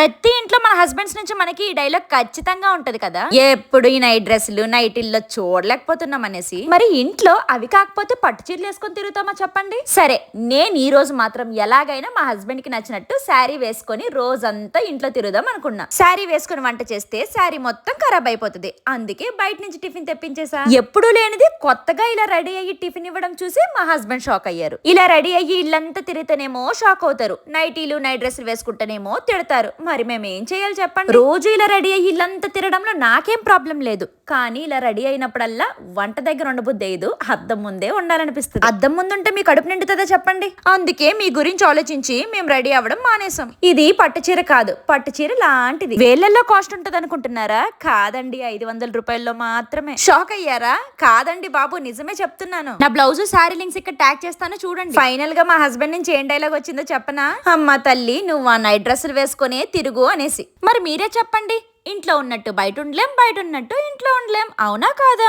ప్రతి ఇంట్లో మన హస్బెండ్స్ నుంచి మనకి ఈ డైలాగ్ ఖచ్చితంగా ఉంటది కదా? ఎప్పుడు ఈ నైట్ డ్రెస్సులు నైటిల్లో చూడలేకపోతున్నాం అనేసి. మరి ఇంట్లో అవి కాకపోతే పట్టు చీరలు వేసుకొని తిరుగుతామా చెప్పండి? సరే నేను ఈ రోజు మాత్రం ఎలాగైనా మా హస్బెండ్కి నచ్చినట్టు శారీ వేసుకొని రోజంతా ఇంట్లో తిరుగుదాం అనుకున్నా. శారీ వేసుకొని వంట చేస్తే శారీ మొత్తం ఖరాబ్ అయిపోతుంది. అందుకే బయట నుంచి టిఫిన్ తెప్పించేసా. ఎప్పుడు లేనిది కొత్తగా ఇలా రెడీ అయ్యి టిఫిన్ ఇవ్వడం చూసి మా హస్బెండ్ షాక్ అయ్యారు. ఇలా రెడీ అయ్యి ఇల్లంతా తిరిగితేనేమో షాక్ అవుతారు. నైటీలు నైట్ డ్రెస్సులు వేసుకుంటేనేమో తిడతారు. మరి మేము ఏం చేయాలి చెప్పండి? రోజు ఇలా రెడీ అయ్యి ఇల్లంతా తిరగడంలో నాకేం ప్రాబ్లం లేదు. కానీ ఇలా రెడీ అయినప్పుడల్లా వంట దగ్గర ఉండబుద్ది అయ్యదు. అద్దం ముందే ఉండాలనిపిస్తుంది. అద్దం ముందు ఉంటే మీ కడుపు నిండుతుందా చెప్పండి? అందుకే మీ గురించి ఆలోచించి మేము రెడీ అవ్వడం మానేసాం ఇది పట్టు చీర కాదు. పట్టు చీర లాంటిది. వేలల్లో కాస్ట్ ఉంటది అనుకుంటున్నారా కాదండి ఐదు వందల రూపాయల్లో మాత్రమే. షాక్ అయ్యారా? కాదండి బాబు నిజమే చెప్తున్నాను. నా బ్లౌజ్ శారీ లింక్స్ ఇక్కడ ట్యాగ్ చేస్తాను చూడండి. ఫైనల్గా మా హస్బెండ్ నుంచి ఏం డైలాగ్ వచ్చిందో చెప్పనా? అమ్మ తల్లి నువ్వు ఆ నైట్ డ్రెస్సులు వేసుకునే తిరుగు అనేసి. మరి మీరే చెప్పండి. ఇంట్లో ఉన్నట్టు బయట ఉండలేం బయట ఉన్నట్టు ఇంట్లో ఉండలేం. అవునా కాదా?